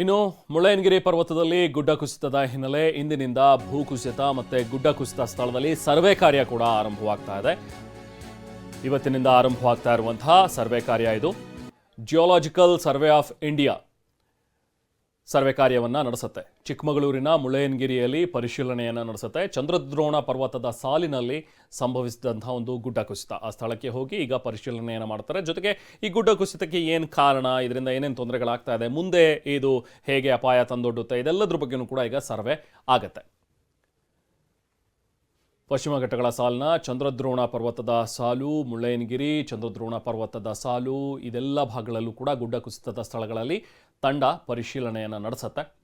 ಇನ್ನು ಮುಳ್ಳಯ್ಯನಗಿರಿ ಪರ್ವತದಲ್ಲಿ ಗುಡ್ಡ ಕುಸಿತದ ಹಿನ್ನೆಲೆ ಇಂದಿನಿಂದ ಭೂಕುಸಿತ ಮತ್ತು ಗುಡ್ಡ ಕುಸಿತ ಸ್ಥಳದಲ್ಲಿ ಸರ್ವೆ ಕಾರ್ಯ ಕೂಡ ಆರಂಭವಾಗ್ತಾ ಇದೆ. ಇವತ್ತಿನಿಂದ ಆರಂಭವಾಗ್ತಾ ಇರುವಂತಹ ಸರ್ವೆ ಕಾರ್ಯ ಇದು. Geological survey of India survey ಕಾರ್ಯವನ್ನು ನಡೆಸುತ್ತೆ. ಚಿಕ್ಕಮಗಳೂರಿನ ಮುಳ್ಳಯ್ಯನಗಿರಿಯಲ್ಲಿ ಪರಿಶೀಲನೆಯನ್ನು ನಡೆಸುತ್ತೆ. ಚಂದ್ರದ್ರೋಣ ಪರ್ವತದ ಸಾಲಿನಲ್ಲಿ ಸಂಭವಿಸಿದಂಥ ಒಂದು ಗುಡ್ಡ ಕುಸಿತ ಆ ಸ್ಥಳಕ್ಕೆ ಹೋಗಿ ಈಗ ಪರಿಶೀಲನೆಯನ್ನು ಮಾಡ್ತಾರೆ. ಜೊತೆಗೆ ಈ ಗುಡ್ಡ ಕುಸಿತಕ್ಕೆ ಏನು ಕಾರಣ? ಇದರಿಂದ ಏನೇನು ತೊಂದರೆಗಳಾಗ್ತಾ ಇದೆ? ಮುಂದೆ ಇದು ಹೇಗೆ ಅಪಾಯ ತಂದೊಡ್ಡುತ್ತೆ? ಇದೆಲ್ಲದ್ರ ಬಗ್ಗೆಯೂ ಕೂಡ ಈಗ ಸರ್ವೆ ಆಗುತ್ತೆ. ಪಶ್ಚಿಮ ಘಟ್ಟಗಳ ಸಾಲಿನ ಚಂದ್ರದ್ರೋಣ ಪರ್ವತದ ಸಾಲು, ಮುಳ್ಳಯ್ಯನಗಿರಿ, ಚಂದ್ರದ್ರೋಣ ಪರ್ವತದ ಸಾಲು, ಇದೆಲ್ಲ ಭಾಗಗಳಲ್ಲೂ ಕೂಡ ಗುಡ್ಡ ಕುಸಿತದ ಸ್ಥಳಗಳಲ್ಲಿ ತಂಡ ಪರಿಶೀಲನೆಯನ್ನು ನಡೆಸುತ್ತೆ.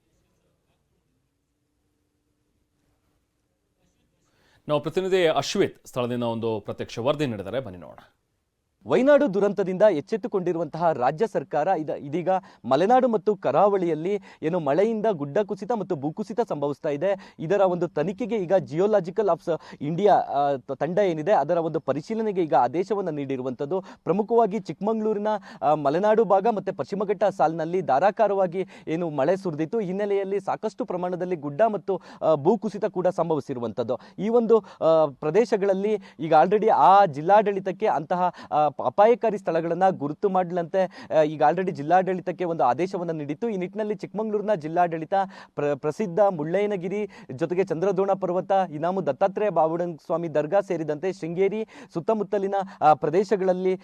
ನಾವು ಪ್ರತಿನಿಧಿ ಅಶ್ವಿತ್ ಸ್ಥಳದಿಂದ ಒಂದು ಪ್ರತ್ಯಕ್ಷ ವರದಿ ನೀಡಿದ್ದಾರೆ. ಬನ್ನಿ ನೋಡೋಣ. ವೈನಾಡು ದುರಂತದಿಂದ ಎಚ್ಚೆತ್ತುಕೊಂಡಿರುವಂತಹ ರಾಜ್ಯ ಸರ್ಕಾರ ಇದ ಇದೀಗ ಮಲೆನಾಡು ಮತ್ತು ಕರಾವಳಿಯಲ್ಲಿ ಏನು ಮಳೆಯಿಂದ ಗುಡ್ಡ ಕುಸಿತ ಮತ್ತು ಭೂಕುಸಿತ ಸಂಭವಿಸ್ತಾ ಇದೆ. ಇದರ ಒಂದು ತನಿಖೆಗೆ ಈಗ ಜಿಯೋಲಾಜಿಕಲ್ ಆಫ್ ಇಂಡಿಯಾ ತಂಡ ಏನಿದೆ ಅದರ ಒಂದು ಪರಿಶೀಲನೆಗೆ ಈಗ ಆದೇಶವನ್ನು ನೀಡಿರುವಂಥದ್ದು. ಪ್ರಮುಖವಾಗಿ ಚಿಕ್ಕಮಗಳೂರಿನ ಮಲೆನಾಡು ಭಾಗ ಮತ್ತು ಪಶ್ಚಿಮ ಘಟ್ಟ ಸಾಲಿನಲ್ಲಿ ಧಾರಾಕಾರವಾಗಿ ಏನು ಮಳೆ ಸುರಿದಿತ್ತು. ಹಿನ್ನೆಲೆಯಲ್ಲಿ ಸಾಕಷ್ಟು ಪ್ರಮಾಣದಲ್ಲಿ ಗುಡ್ಡ ಮತ್ತು ಭೂಕುಸಿತ ಕೂಡ ಸಂಭವಿಸಿರುವಂಥದ್ದು. ಈ ಒಂದು ಪ್ರದೇಶಗಳಲ್ಲಿ ಈಗ ಆಲ್ರೆಡಿ ಆ ಜಿಲ್ಲಾಡಳಿತಕ್ಕೆ ಅಂತಹ ಅಪಾಯಕಾರಿ ಸ್ಥಳಗಳನ್ನು ಗುರುತು ಮಾಡಲಂತೆ ಈಗ ಆಲ್ರೆಡಿ ಜಿಲ್ಲಾಡಳಿತಕ್ಕೆ ಒಂದು ಆದೇಶವನ್ನು ನೀಡಿತ್ತು. ಈ ನಿಟ್ಟಿನಲ್ಲಿ ಚಿಕ್ಕಮಗಳೂರಿನ ಜಿಲ್ಲಾಡಳಿತ ಪ್ರ ಪ್ರಸಿದ್ಧ ಮುಳ್ಳಯ್ಯನಗಿರಿ ಜೊತೆಗೆ ಚಂದ್ರದ್ರೋಣ ಪರ್ವತ ಇನಾಮು ದತ್ತಾತ್ರೇಯ ಬಾವುಡನ್ ಸ್ವಾಮಿ ದರ್ಗಾ ಸೇರಿದಂತೆ ಶೃಂಗೇರಿ ಸುತ್ತಮುತ್ತಲಿನ ಪ್ರದೇಶಗಳಲ್ಲಿ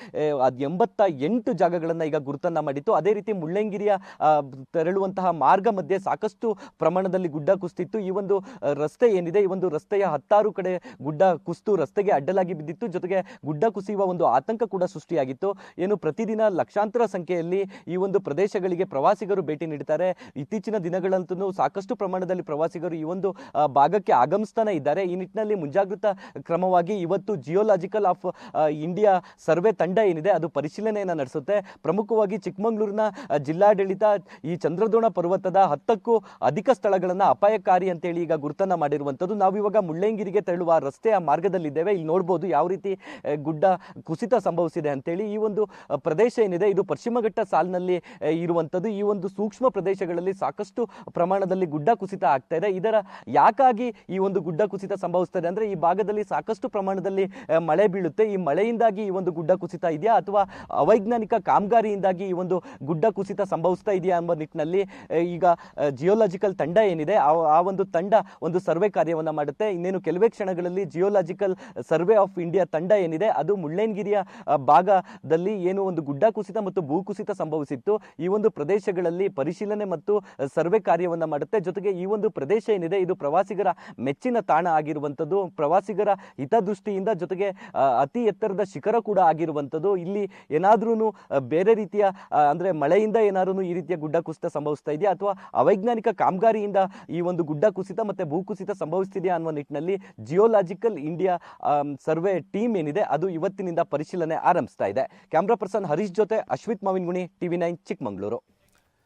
ಎಂಬತ್ತ ಎಂಟು ಜಾಗಗಳನ್ನು ಈಗ ಗುರುತನ್ನ ಮಾಡಿತ್ತು. ಅದೇ ರೀತಿ ಮುಳ್ಳಯ್ಯನಗಿರಿಯ ಆ, ತೆರಳುವಂತಹ ಮಾರ್ಗ ಮಧ್ಯೆ ಸಾಕಷ್ಟು ಪ್ರಮಾಣದಲ್ಲಿ ಗುಡ್ಡ ಕುಸ್ತಿತ್ತು. ಈ ಒಂದು ರಸ್ತೆ ಏನಿದೆ ಈ ಒಂದು ರಸ್ತೆಯ ಹತ್ತಾರು ಕಡೆ ಗುಡ್ಡ ಕುಸ್ತು ರಸ್ತೆಗೆ ಅಡ್ಡಲಾಗಿ ಬಿದ್ದಿತ್ತು. ಜೊತೆಗೆ ಗುಡ್ಡ ಕುಸಿಯುವ ಒಂದು ಆತಂಕ ಕೂಡ ಸೃಷ್ಟಿಯಾಗಿತ್ತು. ಏನು ಪ್ರತಿದಿನ ಲಕ್ಷಾಂತರ ಸಂಖ್ಯೆಯಲ್ಲಿ ಈ ಒಂದು ಪ್ರದೇಶಗಳಿಗೆ ಪ್ರವಾಸಿಗರು ಭೇಟಿ ನೀಡ್ತಾರೆ. ಇತ್ತೀಚಿನ ದಿನಗಳಂತೂ ಸಾಕಷ್ಟು ಪ್ರಮಾಣದಲ್ಲಿ ಪ್ರವಾಸಿಗರು ಈ ಒಂದು ಭಾಗಕ್ಕೆ ಆಗಮಿಸ್ತಾನೆ ಇದ್ದಾರೆ. ಈ ನಿಟ್ಟಿನಲ್ಲಿ ಮುಂಜಾಗ್ರತಾ ಕ್ರಮವಾಗಿ ಇವತ್ತು ಜಿಯೋಲಾಜಿಕಲ್ ಆಫ್ ಇಂಡಿಯಾ ಸರ್ವೆ ತಂಡ ಏನಿದೆ, ಅದು ಪರಿಶೀಲನೆಯನ್ನು ನಡೆಸುತ್ತೆ. ಪ್ರಮುಖವಾಗಿ ಚಿಕ್ಕಮಗಳೂರಿನ ಜಿಲ್ಲಾಡಳಿತ ಈ ಚಂದ್ರದ್ರೋಣ ಪರ್ವತದ ಹತ್ತಕ್ಕೂ ಅಧಿಕ ಸ್ಥಳಗಳನ್ನು ಅಪಾಯಕಾರಿ ಅಂತೇಳಿ ಈಗ ಗುರುತನ್ನ ಮಾಡಿರುವಂಥದ್ದು. ನಾವಿವಾಗ ಮುಳ್ಳಯ್ಯನಗಿರಿಗೆ ತೆರಳುವ ರಸ್ತೆಯ ಮಾರ್ಗದಲ್ಲಿದ್ದೇವೆ. ಇಲ್ಲಿ ನೋಡ್ಬೋದು ಯಾವ ರೀತಿ ಗುಡ್ಡ ಕುಸಿತ ಸಂಭವಿಸಿದೆ. ಅಂತೇಳಿ ಈ ಒಂದು ಪ್ರದೇಶ ಏನಿದೆ, ಇದು ಪಶ್ಚಿಮ ಘಟ್ಟ ಸಾಲಿನಲ್ಲಿ ಇರುವಂಥದ್ದು. ಈ ಒಂದು ಸೂಕ್ಷ್ಮ ಪ್ರದೇಶಗಳಲ್ಲಿ ಸಾಕಷ್ಟು ಪ್ರಮಾಣದಲ್ಲಿ ಗುಡ್ಡ ಕುಸಿತ ಆಗ್ತಾ ಇದೆ. ಇದರ ಯಾಕಾಗಿ ಈ ಒಂದು ಗುಡ್ಡ ಕುಸಿತ ಸಂಭವಿಸ್ತದೆ ಅಂದರೆ, ಈ ಭಾಗದಲ್ಲಿ ಸಾಕಷ್ಟು ಪ್ರಮಾಣದಲ್ಲಿ ಮಳೆ ಬೀಳುತ್ತೆ. ಈ ಮಳೆಯಿಂದಾಗಿ ಈ ಒಂದು ಗುಡ್ಡ ಕುಸಿತ ಇದೆಯಾ? ಅಥವಾ ಅವೈಜ್ಞಾನಿಕ ಕಾಮಗಾರಿಯಿಂದಾಗಿ ಈ ಒಂದು ಗುಡ್ಡ ಕುಸಿತ ಸಂಭವಿಸ್ತಾ ಇದೆಯಾ ಎಂಬ ನಿಟ್ಟಿನಲ್ಲಿ ಈಗ ಜಿಯೋಲಾಜಿಕಲ್ ತಂಡ ಏನಿದೆ, ಆ ಒಂದು ತಂಡ ಒಂದು ಸರ್ವೆ ಕಾರ್ಯವನ್ನು ಮಾಡುತ್ತೆ. ಇನ್ನೇನು ಕೆಲವೇ ಕ್ಷಣಗಳಲ್ಲಿ ಜಿಯೋಲಾಜಿಕಲ್ ಸರ್ವೆ ಆಫ್ ಇಂಡಿಯಾ ತಂಡ ಏನಿದೆ, ಅದು ಮುಳ್ಳಯ್ಯನಗಿರಿಯ ಭಾಗದಲ್ಲಿ ಏನು ಒಂದು ಗುಡ್ಡ ಕುಸಿತ ಮತ್ತು ಭೂಕುಸಿತ ಸಂಭವಿಸಿತ್ತು. ಈ ಒಂದು ಪ್ರದೇಶಗಳಲ್ಲಿ ಪರಿಶೀಲನೆ ಮತ್ತು ಸರ್ವೆ ಕಾರ್ಯವನ್ನು ಮಾಡುತ್ತೆ. ಜೊತೆಗೆ ಈ ಒಂದು ಪ್ರದೇಶ ಏನಿದೆ, ಇದು ಪ್ರವಾಸಿಗರ ಮೆಚ್ಚಿನ ತಾಣ ಆಗಿರುವಂಥದ್ದು. ಪ್ರವಾಸಿಗರ ಹಿತದೃಷ್ಟಿಯಿಂದ ಜೊತೆಗೆ ಅತಿ ಎತ್ತರದ ಶಿಖರ ಕೂಡ ಆಗಿರುವಂಥದ್ದು. ಇಲ್ಲಿ ಏನಾದ್ರೂ ಬೇರೆ ರೀತಿಯ ಅಂದರೆ ಮಳೆಯಿಂದ ಏನಾದ್ರೂ ಈ ರೀತಿಯ ಗುಡ್ಡ ಕುಸಿತ ಸಂಭವಿಸ್ತಾ ಇದೆಯಾ? ಅಥವಾ ಅವೈಜ್ಞಾನಿಕ ಕಾಮಗಾರಿಯಿಂದ ಈ ಒಂದು ಗುಡ್ಡ ಕುಸಿತ ಮತ್ತೆ ಭೂಕುಸಿತ ಸಂಭವಿಸ್ತಿದೆಯಾ ಅನ್ನುವ ನಿಟ್ಟಿನಲ್ಲಿ ಜಿಯೋಲಾಜಿಕಲ್ ಇಂಡಿಯಾ ಸರ್ವೆ ಟೀಮ್ ಏನಿದೆ, ಅದು ಇವತ್ತಿನಿಂದ ಪರಿಶೀಲನೆ ಆರಂಭಿಸ್ತಾ ಇದೆ. ಕ್ಯಾಮ್ರಾ ಪರ್ಸನ್ ಹರೀಶ್ ಜೊತೆ ಅಶ್ವಿತ್ ಮಾವಿನ್ಗುಣಿ ಟಿವಿ ನೈನ್ ಚಿಕ್ಕಮಗಳೂರು.